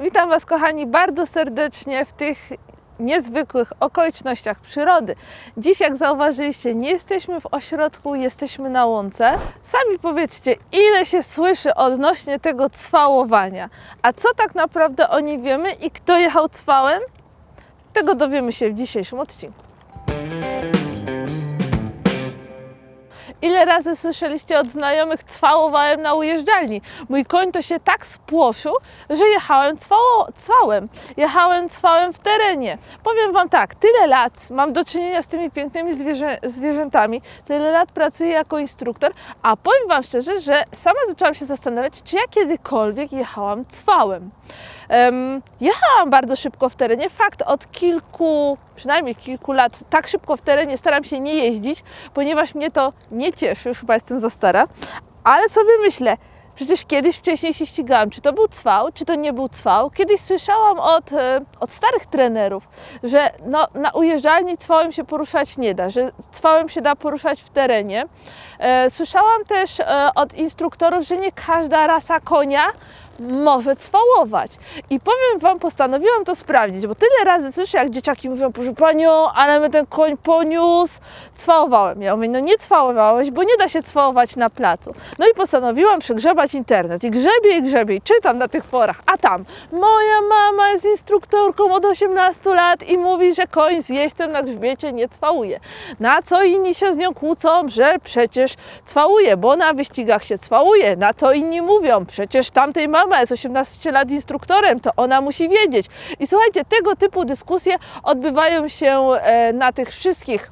Witam Was, kochani, bardzo serdecznie w tych niezwykłych okolicznościach przyrody. Dziś, jak zauważyliście, nie jesteśmy w ośrodku, jesteśmy na łące. Sami powiedzcie, ile się słyszy odnośnie tego cwałowania. A co tak naprawdę o niej wiemy i kto jechał cwałem? Tego dowiemy się w dzisiejszym odcinku. Ile razy słyszeliście od znajomych, cwałowałem na ujeżdżalni. Mój koń to się tak spłoszył, że jechałem cwało, cwałem. Jechałem cwałem w terenie. Powiem Wam tak, tyle lat mam do czynienia z tymi pięknymi zwierzę, zwierzętami, tyle lat pracuję jako instruktor, a powiem Wam szczerze, że sama zaczęłam się zastanawiać, czy ja kiedykolwiek jechałam cwałem. Jechałam bardzo szybko w terenie. Fakt, od kilku, przynajmniej kilku lat, tak szybko w terenie staram się nie jeździć, ponieważ mnie to nie cieszy, już chyba jestem za stara. Ale sobie myślę, przecież kiedyś wcześniej się ścigałam, czy to był cwał, czy to nie był cwał. Kiedyś słyszałam od, e, od starych trenerów, że no, na ujeżdżalni cwałem się poruszać nie da, że cwałem się da poruszać w terenie. E, Słyszałam też e, od instruktorów, że nie każda rasa konia może cwałować. I powiem Wam, postanowiłam to sprawdzić, bo tyle razy słyszę, jak dzieciaki mówią, proszę Panią, ale my ten koń poniósł, cwałowałem. Ja mówię, no nie cwałowałeś, bo nie da się cwałować na placu. No i postanowiłam przegrzebać internet i grzebię i grzebię i czytam na tych forach, a tam moja mama jest instruktorką od 18 lat i mówi, że koń z jeźdźcem na grzbiecie nie cwałuje. Na co inni się z nią kłócą, że przecież cwałuje, bo na wyścigach się cwałuje. Na to inni mówią, przecież tamtej mama jest 18 lat instruktorem, to ona musi wiedzieć. I słuchajcie, tego typu dyskusje odbywają się e, na tych wszystkich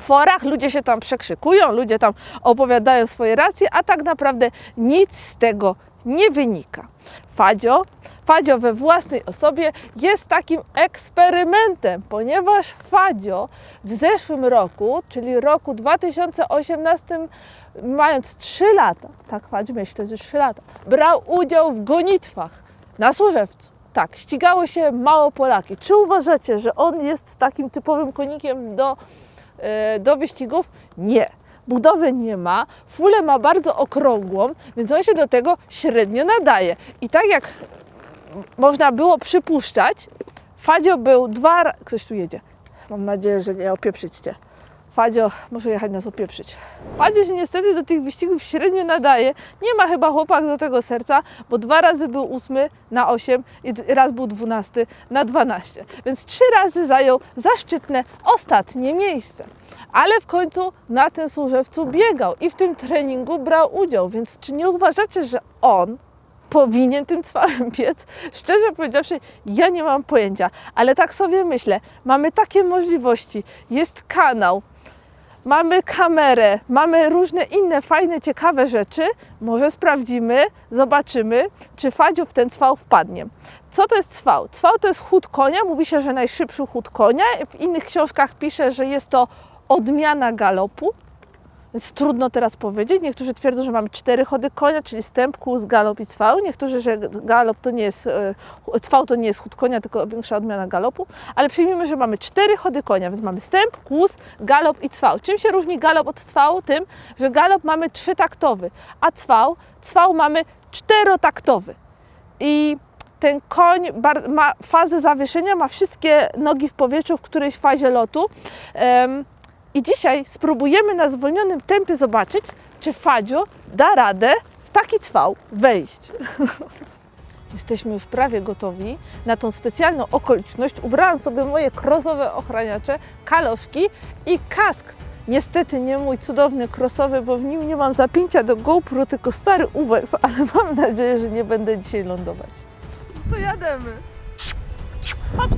forach, ludzie się tam przekrzykują, ludzie tam opowiadają swoje racje, a tak naprawdę nic z tego nie wynika. Fadzio, Fadzio we własnej osobie jest takim eksperymentem, ponieważ Fadzio w zeszłym roku, czyli roku 2018, mając 3 lata, tak Fadzio miał wtedy 3 lata, brał udział w gonitwach na Służewcu. Tak, ścigało się mało Polaki. Czy uważacie, że on jest takim typowym konikiem do e, do wyścigów? Nie. Budowy nie ma, fulę ma bardzo okrągłą, więc on się do tego średnio nadaje. I tak jak można było przypuszczać, Fadzio był dwa razy. Ktoś tu jedzie. Mam nadzieję, że nie opieprzyć cię. Fadzio może jechać nas opieprzyć. Fadzio się niestety do tych wyścigów średnio nadaje. Nie ma chyba chłopak do tego serca, bo dwa razy był ósmy na 8 i raz był dwunasty na 12. Więc trzy razy zajął zaszczytne ostatnie miejsce. Ale w końcu na tym służewcu biegał i w tym treningu brał udział. Więc czy nie uważacie, że on powinien tym cwałem biec? Szczerze powiedziawszy, ja nie mam pojęcia, ale tak sobie myślę, mamy takie możliwości, jest kanał, mamy kamerę, mamy różne inne fajne, ciekawe rzeczy, może sprawdzimy, zobaczymy, czy Fadziu w ten cwał wpadnie. Co to jest cwał? Cwał to jest chód konia, mówi się, że najszybszy chód konia, w innych książkach pisze, że jest to odmiana galopu, więc trudno teraz powiedzieć. Niektórzy twierdzą, że mamy cztery chody konia, czyli stęp, kłus, galop i cwał. Niektórzy, że galop to nie jest, e, cwał to nie jest chód konia, tylko większa odmiana galopu. Ale przyjmijmy, że mamy cztery chody konia, więc mamy stęp, kłus, galop i cwał. Czym się różni galop od cwału? Tym, że galop mamy trzytaktowy, a cwał, cwał mamy czterotaktowy. I ten koń ma fazę zawieszenia, ma wszystkie nogi w powietrzu w którejś fazie lotu. Em, i dzisiaj spróbujemy na zwolnionym tempie zobaczyć, czy Fadziu da radę w taki cwał wejść. Jesteśmy już prawie gotowi na tą specjalną okoliczność. Ubrałam sobie moje krosowe ochraniacze, kaloszki i kask. Niestety nie mój cudowny krosowy, bo w nim nie mam zapięcia do GoPro, tylko stary uwew, ale mam nadzieję, że nie będę dzisiaj lądować. To jademy. No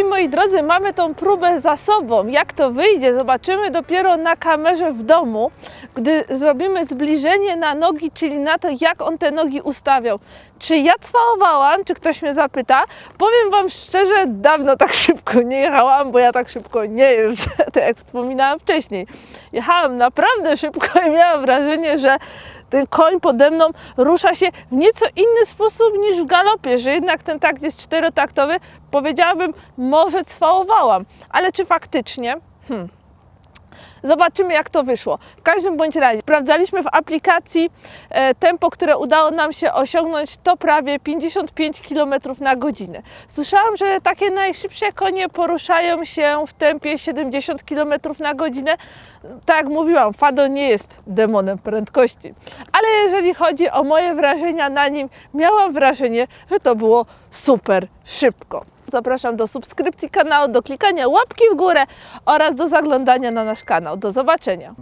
i moi drodzy, mamy tą próbę za sobą. Jak to wyjdzie, zobaczymy dopiero na kamerze w domu, gdy zrobimy zbliżenie na nogi, czyli na to, jak on te nogi ustawiał. Czy ja cwałowałam, czy ktoś mnie zapyta? Powiem Wam szczerze, dawno tak szybko nie jechałam, bo ja tak szybko nie jeżdżę, tak jak wspominałam wcześniej. Jechałam naprawdę szybko i miałam wrażenie, że ten koń pode mną rusza się w nieco inny sposób niż w galopie, że jednak ten takt jest czterotaktowy. Powiedziałabym, może cwałowałam, ale czy faktycznie? Hmm. Zobaczymy, jak to wyszło. W każdym bądź razie, sprawdzaliśmy w aplikacji e, tempo, które udało nam się osiągnąć, to prawie 55 km na godzinę. Słyszałam, że takie najszybsze konie poruszają się w tempie 70 km na godzinę. Tak jak mówiłam, Fado nie jest demonem prędkości, ale jeżeli chodzi o moje wrażenia na nim, miałam wrażenie, że to było super szybko. Zapraszam do subskrypcji kanału, do klikania łapki w górę oraz do zaglądania na nasz kanał. Do zobaczenia.